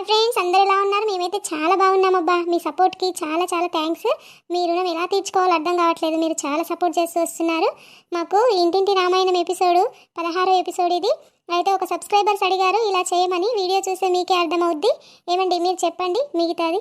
Hi friends అందరు ఎలా ఉన్నారు? మేమైతే చాలా బాగున్నామబ్బా. మీ సపోర్ట్కి చాలా చాలా థ్యాంక్స్. మీ రుణం ఎలా తీర్చుకోవాలో అర్థం కావట్లేదు. మీరు చాలా సపోర్ట్ చేస్తూ వస్తున్నారు. మాకు ఇంటింటి రామాయణం ఎపిసోడు పదహారో ఎపిసోడ్ ఇది. అయితే ఒక సబ్స్క్రైబర్స్ అడిగారు ఇలా చేయమని వీడియో చూస్తే మీకే అర్థమవుద్ది. ఏమండి మీరు చెప్పండి మిగతాది?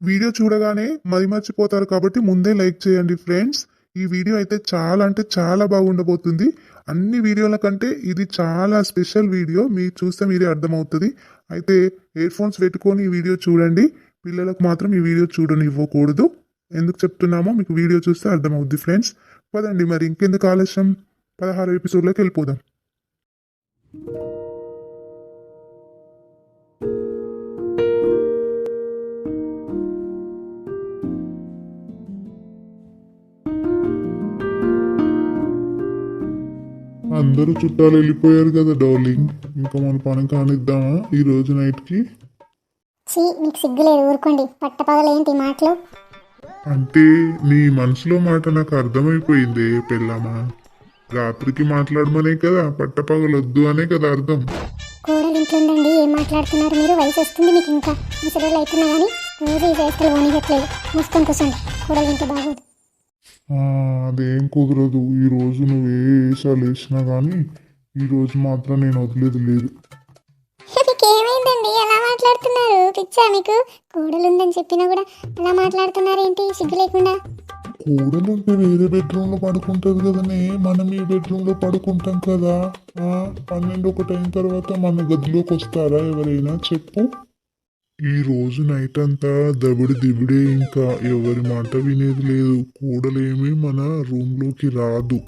వీడియో చూడగానే మరి మర్చిపోతారు కాబట్టి ముందే లైక్ చేయండి ఫ్రెండ్స్. ఈ వీడియో అయితే చాలా అంటే చాలా బాగుండబోతుంది. అన్ని వీడియోల కంటే ఇది చాలా స్పెషల్ వీడియో. మీరు చూస్తే మీరే అర్థమవుతుంది. అయితే ఇయర్ ఫోన్స్ పెట్టుకొని ఈ వీడియో చూడండి. పిల్లలకు మాత్రం ఈ వీడియో చూడనివ్వకూడదు. ఎందుకు చెప్తున్నామో మీకు వీడియో చూస్తే అర్థమవుద్ది ఫ్రెండ్స్ పదండి మరి ఇంకెందుకు ఆలస్యం? పదహారు ఎపిసోడ్లోకి వెళ్ళిపోదాం. అందరూ చుట్టాలు వెళ్ళిపోయారు కదా డార్లింగ్ ఇంకా మన పని కానిద్దామా ఈ రోజు నైట్కి చీ మీకు సిగ్గులేదు ఊరుకోండి. పట్టపగలేంటి ఈ మాటలు? అంటే నీ మనసులో మాట నాకు అర్థమైపోయింది పెళ్ళామా? రాత్రికి మాట్లాడమనే కదా పట్టపగలొద్దు అనే కదా అర్థం. కోడలు ఇంట్లో ఉండండి ఏం మాట్లాడుతున్నారు మీరు? వయసు వస్తుంది మీకు ఇంకా. ముసలి అవుతున్నా కానీ రోజు ఈ వేస్తలు ఓనిగట్లేదు మూసుకొని కూర్చోండి కోడలు ఇంట్లో బాగోదు. అదేం కుదరదు. ఈ రోజు నువ్వు ఏ వేషాలు వేసినా కానీ ఈ రోజు మాత్రం నేను వదిలేదు లేదు. ఏమైందండి ఎలా మాట్లాడుతున్నారు? పిచ్చా మీకు? చెప్పినా కూడా అలా సిగ్గు లేకుండా. కూడలు ఉంటే వేరే బెడ్రూమ్లో పడుకుంటది కదనే. మనం ఈ బెడ్రూమ్లో పడుకుంటాం కదా. పన్నెండు ఒకటి అయిన తర్వాత మన గదిలోకి వస్తారా ఎవరైనా? చెప్పు. ఈ రోజు నైట్ అంతా దబిడి దిబిడే ఇంకా ఎవరి మాట వినేది లేదు. కూడలేమి మన రూమ్లోకి రాదు.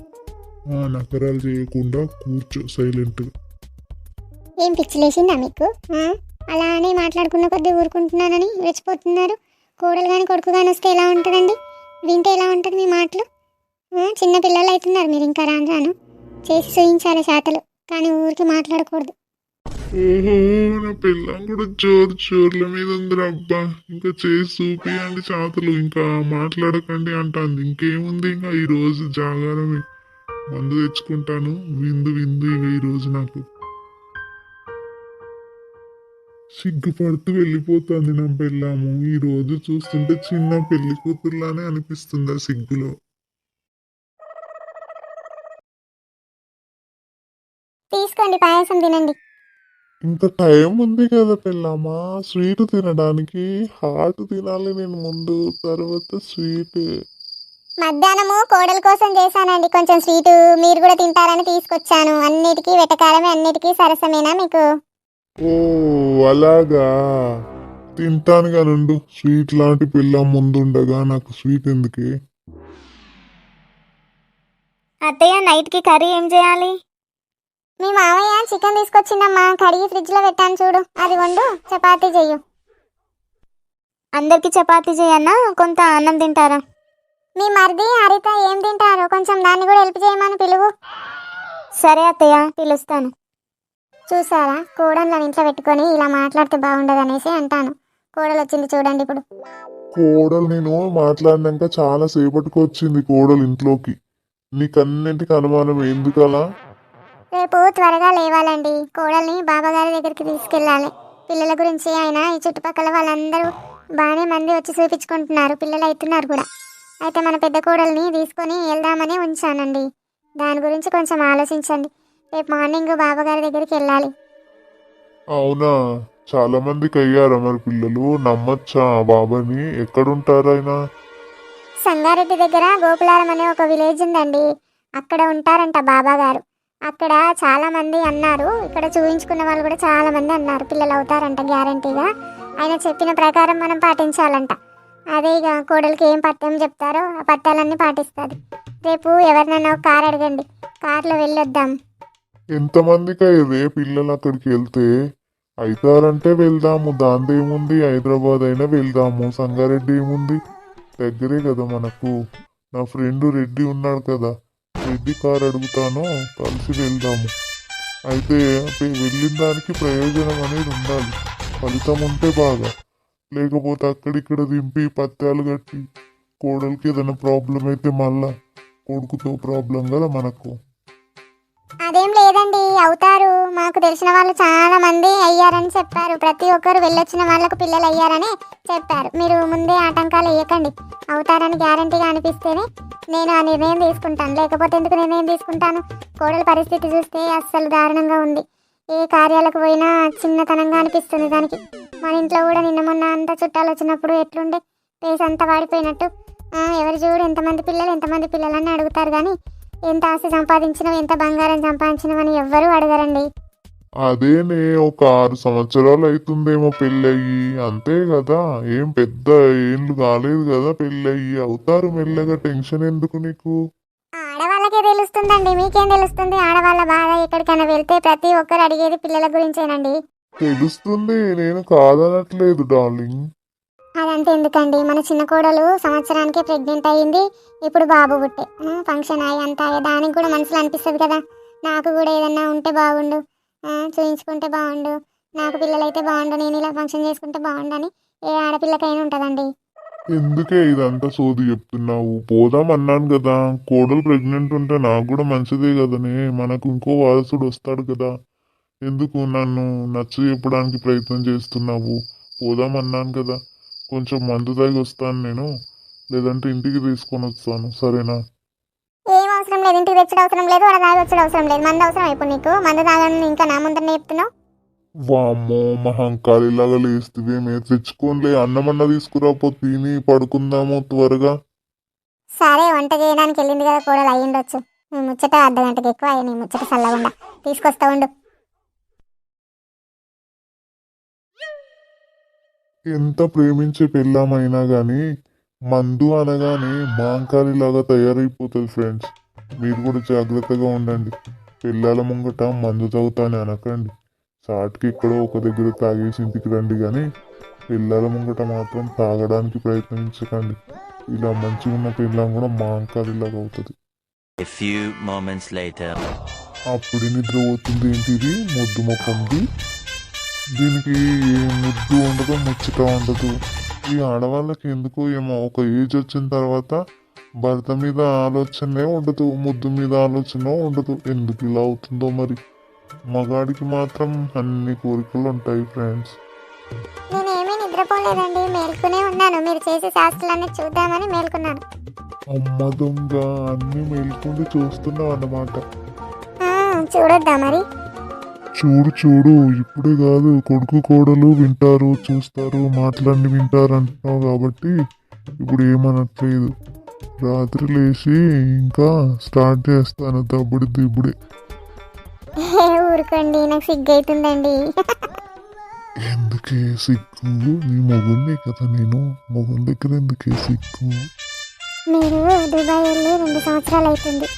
ఆ, నకరాలు చేయకుండా కూర్చో సైలెంట్ ఏం పిచ్చిలేసిందా మీకు? అలా అలానే మాట్లాడుకున్న కొద్దీ ఊరుకుంటున్నానని రెచ్చిపోతున్నారు. కోడలు కానీ కొడుకు కానీ వస్తే ఎలా ఉంటుందండి? వింటే ఎలా ఉంటుంది మీ మాటలు? చిన్న పిల్లలు అవుతున్నారు మీరు ఇంకా రాను రాను. చేసి చూయించాలి శాతలు. కానీ ఊరికి మాట్లాడకూడదు. ఓహో నా పిల్లం కూడా జోరు జోర్ల మీద ఉందిరా అబ్బా. ఇంకా చేసి చూపియండి చాతలు ఇంకా మాట్లాడకండి అంటాంది. ఇంకేముంది ఇంకా ఈ రోజు జాగారమే మందు తెచ్చుకుంటాను విందు విందు ఇక ఈ రోజు నాకు. సిగ్గుపడుతూ వెళ్ళిపోతుంది నా పెళ్ళాము. ఈ రోజు చూస్తుంటే చిన్న పెళ్ళి కూతురులానే అనిపిస్తుంది ఆ సిగ్గులో. తీసుకోండి పాయసం తినండి. ఇంత టైం ఉంది కదా పిల్లమ్మా స్వీట్ తినడానికి హాట్ తినాలి నేను ముందు తర్వాత స్వీట్. మధ్యాహ్నము కోడల కోసం చేశానండి. కొంచెం స్వీటు మీరు కూడా తింటారని తీసుకొచ్చాను. అన్నిటికీ వెటకారమే అన్నిటికీ సరసమేనా మీకు? ఓ అలాగా. తింటాను కానుండు. స్వీట్ లాంటి పిల్ల ముందుండగా నాకు స్వీట్ ఎందుకే? అత్తయ్య నైట్కి కర్రీ ఏం చేయాలి? మీ మామయ్య చికెన్ తీసుకొచ్చిందమ్మా కడిగి ఫ్రిడ్జ్లో పెట్టాను చూడు. అది వండు చపాతీ చెయ్యు. అందరికి చపాతీ చేయన్నా కొంత అన్నం తింటారా? మీ మరిది హరిత ఏం తింటారు? కొంచెం దాన్ని కూడా హెల్ప్ చేయమని పిలువు. సరే అత్తయ్య పిలుస్తాను. చూసారా? కోడళ్ళని ఇంట్లో పెట్టుకొని ఇలా మాట్లాడితే బాగుండదు అనేసి అంటాను. కోడలు వచ్చింది చూడండి ఇప్పుడు. కోడలు నేను మాట్లాడినాక చాలా సేపటికి వచ్చింది కోడలు ఇంట్లోకి. నీకన్నింటికి అనుమానం ఎందుకలా? రేపు త్వరగా లేవాలండి. కోడల్ని బాబాగారి దగ్గరికి తీసుకెళ్ళాలి. పిల్లల గురించి ఆయన ఈ చుట్టుపక్కల వాళ్ళందరూ బాగానే మంది వచ్చి చూపించుకుంటున్నారు. పిల్లలు అవుతున్నారు కూడా. అయితే మన పెద్ద కోడల్ని తీసుకొని వెళ్దామని ఉంచానండి. దాని గురించి కొంచెం ఆలోచించండి. రేపు మార్నింగ్ బాబాగారి దగ్గరికి వెళ్ళాలి. అవునా? చాలా మందికి అయ్యారా మరి పిల్లలు? నమ్మచ్చా? బాబాని ఎక్కడుంటారు ఆయన? సంగారెడ్డి దగ్గర గోకులారం అనే ఒక విలేజ్ ఉందండి. అక్కడ ఉంటారంట బాబా గారు అక్కడ చాలామంది అన్నారు. ఇక్కడ చూపించుకున్న వాళ్ళు కూడా చాలామంది అన్నారు. పిల్లలు అవుతారంట గ్యారంటీగా. ఆయన చెప్పిన ప్రకారం మనం పాటించాలంట. అదే ఇక కోడలికి ఏం పత్యం చెప్తారో ఆ పత్యాలన్నీ పాటిస్తుంది. రేపు ఎవరినైనా ఒక కార్ అడగండి. కార్లో వెళ్ళొద్దాం. ఎంతమందికి అయ్యే పిల్లలు అక్కడికి వెళ్తే అవుతారంటే వెళ్దాము. దాంతో ఏముంది? హైదరాబాద్ అయినా వెళ్దాము. సంగారెడ్డి ఏముంది? దగ్గరే కదా మనకు. నా ఫ్రెండ్ రెడ్డి ఉన్నాడు కదా. రెడ్డి కారు అడుగుతానో కలిసి వెళ్దాము. అయితే వెళ్ళిన దానికి ప్రయోజనం అనేది ఉండాలి. ఫలితం ఉంటే బాగా. లేకపోతే అక్కడిక్కడ దింపి పత్యాలు కట్టి కోడలికి ఏదైనా ప్రాబ్లం అయితే మళ్ళా కొడుకుతో ప్రాబ్లం కదా మనకు. అదేం లేదండి అవుతారు. మాకు తెలిసిన వాళ్ళు చాలా మంది అయ్యారని చెప్పారు. ప్రతి ఒక్కరు వెళ్ళొచ్చిన వాళ్ళకు పిల్లలు అయ్యారని చెప్పారు. మీరు ముందే ఆటంకాలు వేయకండి. అవుతారని గ్యారంటీగా అనిపిస్తేనే నేను ఆ నిర్ణయం తీసుకుంటాను. లేకపోతే ఎందుకు నిర్ణయం తీసుకుంటాను? కోడల పరిస్థితి చూస్తే అస్సలు దారుణంగా ఉంది. ఏ కార్యాలకు పోయినా చిన్నతనంగా అనిపిస్తుంది దానికి. మన ఇంట్లో కూడా నిన్న మొన్న అంతా చుట్టాలు వచ్చినప్పుడు ఎట్లుండే? పేస్ అంతా వాడిపోయినట్టు. ఎవరు చూడు ఎంతమంది పిల్లలు ఎంతమంది పిల్లలని అడుగుతారు కానీ ఎంత ఆస్తి సంపాదించినవి ఎంత బంగారం సంపాదించినవని ఎవ్వరూ అడగరండి. అదేనే ఒక ఆరు సంవత్సరాలు అవుతుందేమో పెళ్ళయ్యి. అంతే కదా ఏం పెద్ద ఏండ్లు కాలేదు కదా పెళ్ళయ్యి. అవుతారు మెల్లగా టెన్షన్ ఎందుకు నీకు? ఆడవాళ్ళకే తెలుస్తుందండి మీకేం తెలుస్తుంది? ఆడవాళ్ళ బాధ ఎక్కడికైనా వెళ్తే ప్రతి ఒక్కరు అడిగేది పిల్లల గురించేనండి. తెలుస్తుంది నేను కాదనట్లేదు డార్లింగ్. అదంతా ఎందుకండి? మన చిన్న కోడలు సంవత్సరానికి ప్రెగ్నెంట్ అయ్యింది ఇప్పుడు బాబు పుట్టే. ఫంక్షన్ అయ్యి అంతా దానికి కూడా మనసులో అనిపిస్తుంది కదా. నాకు కూడా ఏదన్నా ఉంటే బాగుండు. చూయించుకుంటే బాగుండు. నాకు పిల్లలైతే బాగుండు. నేను ఇలా ఫంక్షన్ చేసుకుంటే బాగుండు అని ఏ ఆడపిల్లకైనా ఉంటుందండి. ఎందుకే ఇదంతా సోది చెప్తున్నావు? పోదాం అన్నాను కదా. కోడలు ప్రెగ్నెంట్ ఉంటే నాకు కూడా మంచిదే కదనే. మనకు ఇంకో వారసుడు వస్తాడు కదా. ఎందుకు నన్ను నచ్చ చెప్పడానికి ప్రయత్నం చేస్తున్నావు? పోదాం అన్నాను కదా. కొంచెం మందు తాగి వస్తాను నేను. లేదంటే ఇంటికి తీసుకొని వస్తాను. సరేనా? ఏం అవసరం లేదు. ఇంటికి తెచ్చడం అవసరం లేదు. అలా తాగి వచ్చడం అవసరం లేదు. మంది అవసరం ఇప్పుడు నీకు. మందు తాగని ఇంకా నా ముందర చెప్తున్నావు? వామ్మో మహంకాళిలాగా లేస్తువేమే తెచ్చుకోనిలే. అన్నమన్న తీసుకురాపో తిని పడుకుందాము త్వరగా. సరే వంట చేయడానికి వెళ్ళింది కదా కూడలు అయ్యిండొచ్చు. ముచ్చట అర్ధ గంటకి ఎక్కువ అయ్యి ముచ్చట చల్లకుండా తీసుకొస్తా ఉండు. ఎంత ప్రేమించే పెళ్ళామైనా కానీ మందు అనగానే మాంకాలిలాగా తయారైపోతుంది ఫ్రెండ్స్. మీరు కూడా జాగ్రత్తగా ఉండండి. పిల్లల ముంగట మందు తాగుతానే అనకండి. సాటికి ఎక్కడో ఒక దగ్గర తాగేసి ఇంటికి రండి కానీ పిల్లల ముంగట మాత్రం తాగడానికి ప్రయత్నించకండి. ఇలా మంచిగా ఉన్న పిల్లం కూడా మాంకాలిలాగా అవుతుంది. అప్పుడు నిద్ర పోతుంది ఏంటిది? ముద్దు మొక్కంది దీనికి ఏ ముద్దు ఉండదు ముచ్చట ఉండదు. ఈ ఆడవాళ్ళకి ఎందుకు ఏమో ఒక ఏజ్ వచ్చిన తర్వాత భర్త మీద ఆలోచనే ఉండదు ముద్దు మీద ఆలోచన ఉండదు. ఎందుకు ఇలా అవుతుందో మరి? మగాడికి మాత్రం అన్ని కోరికలు ఉంటాయి ఫ్రెండ్స్ నేనేమీ నిద్రపోలేదండి. మేల్కొనే ఉన్నాను. మీరు చేసే శాస్త్రాలన్నీ చూద్దామని మేల్కొన్నాను. అమ్మ దొంగ అన్ని మేల్కొని చూస్తున్నావు అన్నమాట చూడొద్దా మరి? చూడు చూడు ఇప్పుడే కాదు కొడుకు కోడలు వింటారు చూస్తారు మాటలన్నీ వింటారు అంటున్నావు కాబట్టి ఇప్పుడు ఏమనట్లేదు. రాత్రి లేచి ఇంకా స్టార్ట్ చేస్తాను దబ్బుడి దిబ్బుడి ఊరుకోండి నాకు సిగ్గు అవుతుందండి ఎందుకే సిగ్గు? నీ మొగుడినే కదా నేను. మొగుడి దగ్గర ఎందుకే సిగ్గు? మీరు దుబాయ్ వెళ్ళి రెండు సంవత్సరాలు అవుతుంది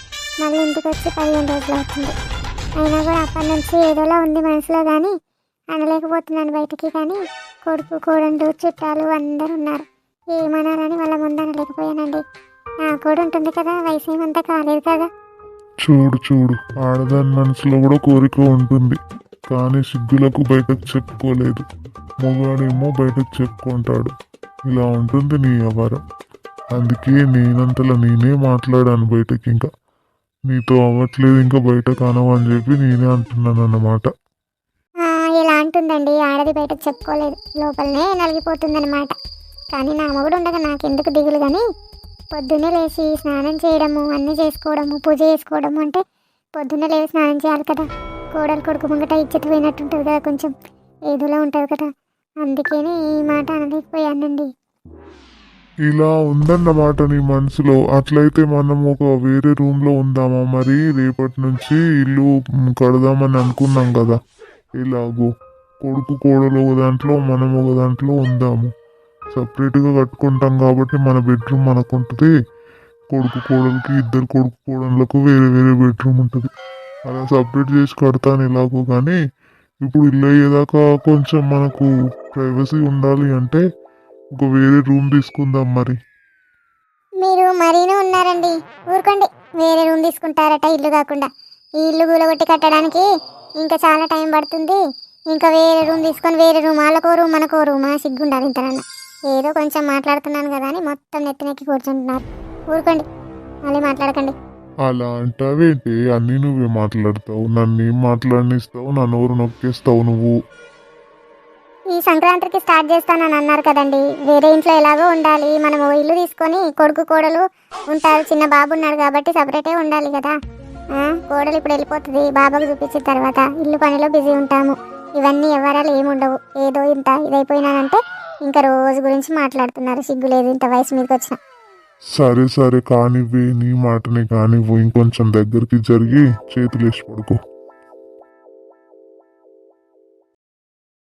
మళ్ళీ ఇంటికి వచ్చి పదిహేను రోజులు అవుతుంది. అయినా కూడా అప్పటి నుంచి ఏదోలా ఉంది మనసులో కానీ అనలేకపోతున్నాను బయటికి కానీ. కొడుకు కోడండు చుట్టాలు అందరు ఉన్నారు. ఏమన్నారని వాళ్ళ ముందు అనలేకపోయానండి. నా కూడా ఉంటుంది కదా వయసు ఏమంతా కాలేదు కదా. చూడు చూడు. ఆడదాని మనసులో కూడా కోరిక ఉంటుంది. కానీ సిగ్గులకు బయటకు చెప్పుకోలేదు. మగాడేమో బయటకు చెప్పుకుంటాడు. ఇలా ఉంటుంది నీ వ్యవహారం. అందుకే నేనంతలా నేనే మాట్లాడాను బయటకి ఇంకా. నీతో అవ్వట్లేదు ఇంకా బయట కానవు అని చెప్పి నేనే అంటున్నాను అన్నమాట ఇలా అంటుందండి. ఆడది బయట చెప్పుకోలేదు. లోపలనే నలిగిపోతుందన్నమాట. కానీ నా మొగుడు ఉండగా నాకెందుకు దిగులు కానీ పొద్దున్నే లేచి స్నానం చేయడము అన్నీ చేసుకోవడము పూజ చేసుకోవడము అంటే పొద్దున్నే లేచి స్నానం చేయాలి కదా. కోడలు కొడుకు ముంగట ఇచ్చట పోయినట్టు ఉంటుంది కదా కొంచెం. ఏదోలా ఉంటుంది కదా. అందుకని ఈ మాట అనలేకపోయానండి. ఇలా ఉందన్నమాట నీ మనసులో. అట్లయితే మనం ఒక వేరే రూమ్లో ఉందామా? మరి రేపటి నుంచి ఇల్లు కడదామని అనుకున్నాం కదా. ఇలాగో కొడుకు కోడలు ఒక దాంట్లో మనం ఒక దాంట్లో ఉందాము. సపరేట్గా కట్టుకుంటాం కాబట్టి మన బెడ్రూమ్ మనకు ఉంటుంది. కొడుకు కోడలికి ఇద్దరు కొడుకు కోడళ్ళకు వేరే వేరే బెడ్రూమ్ ఉంటుంది. అలా సపరేట్ చేసి కడతాను ఎలాగో కానీ ఇప్పుడు ఇల్లు అయ్యేదాకా కొంచెం మనకు ప్రైవసీ ఉండాలి అంటే ఒక వేరే రూమ్ తీసుకుందాం మరి. మీరు మరీనూ ఉన్నారండి. ఊరుకోండి. వేరే రూమ్ తీసుకుంటారట ఇల్లు కాకుండా. ఈ ఇల్లు కూలగొట్టి కట్టడానికి ఇంకా చాలా టైం పడుతుంది. ఇంకా వేరే రూమ్ తీసుకొని వేరే రూమ్ వాళ్ళకో రూమ్ మనకో రూమ్ సిగ్గుండాలి ఇంతనన్నా ఏదో కొంచెం మాట్లాడుతున్నాను కదా అని మొత్తం నెత్తినెక్కి కూర్చుంటున్నారు. ఊరుకోండి. మళ్ళీ మాట్లాడకండి. అలా అంటావేంటి అన్నీ నువ్వే మాట్లాడతావు నన్ను ఏం మాట్లాడనిస్తావు నా నోరు నొక్కేస్తావు నువ్వు. ఈ సంక్రాంతికి స్టార్ట్ చేస్తానని అన్నారు కదండి. వేరే ఇంట్లో ఎలాగో ఉండాలి. మనం ఇల్లు తీసుకొని కొడుకు కోడలు ఉంటారు. చిన్న బాబు ఉన్నాడు కాబట్టి సపరేటే ఉండాలి కదా. కోడలు ఇప్పుడు వెళ్ళిపోతుంది. బాబాకు చూపించిన తర్వాత ఇల్లు పనిలో బిజీ ఉంటాము. ఇవన్నీ ఎవరాలు ఏముండవు ఏదో ఇంత ఇదైపోయినానంటే ఇంకా రోజు గురించి మాట్లాడుతున్నారు. సిగ్గు లేదు ఇంత వయసు మీదకి వచ్చిన. సరే సరే కానివ్వి. నీ మాటనే కానివ్వు. ఇంకొంచెం దగ్గరికి జరిగి చేతులు వేసి పడుకో.